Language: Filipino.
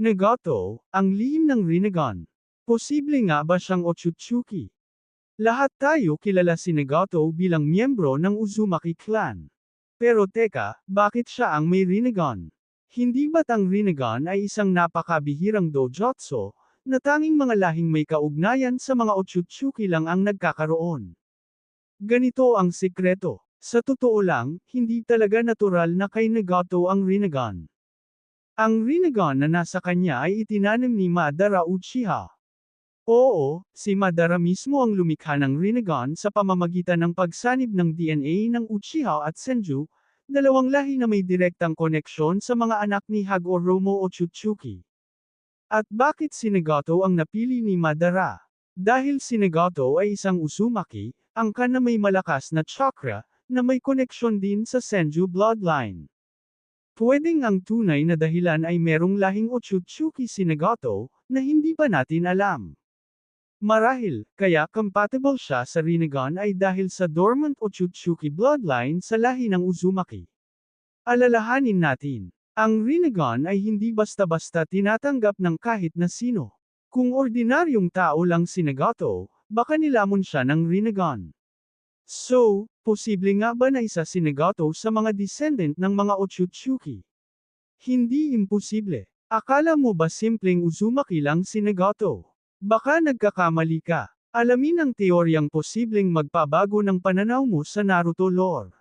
Nagato, ang lihim ng Rinnegan. Posible nga ba siyang Otsutsuki? Lahat tayo kilala si Nagato bilang miyembro ng Uzumaki clan. Pero teka, bakit siya ang may Rinnegan? Hindi ba't ang Rinnegan ay isang napakabihirang dojutsu, na tanging mga lahing may kaugnayan sa mga Otsutsuki lang ang nagkakaroon? Ganito ang sikreto. Sa totoo lang, hindi talaga natural na kay Nagato ang Rinnegan. Ang Rinnegan na nasa kanya ay itinanim ni Madara Uchiha. Oo, si Madara mismo ang lumikha ng Rinnegan sa pamamagitan ng pagsanib ng DNA ng Uchiha at Senju, dalawang lahi na may direktang koneksyon sa mga anak ni Hagoromo Otsutsuki. At bakit si Nagato ang napili ni Madara? Dahil si Nagato ay isang Uzumaki, angka na may malakas na chakra, na may koneksyon din sa Senju bloodline. Pwedeng ang tunay na dahilan ay merong lahing Otsutsuki si Nagato, na hindi pa natin alam. Marahil, kaya compatible siya sa Rinnegan ay dahil sa dormant Otsutsuki bloodline sa lahi ng Uzumaki. Alalahanin natin, ang Rinnegan ay hindi basta-basta tinatanggap ng kahit na sino. Kung ordinaryong tao lang si Nagato, baka nilamon siya ng Rinnegan. So, posible nga ba na isa si Nagato sa mga descendant ng mga Otsutsuki? Hindi imposible. Akala mo ba simpleng Uzumaki lang si Nagato? Baka nagkakamali ka. Alamin ang teoryang posibleng magpabago ng pananaw mo sa Naruto lore.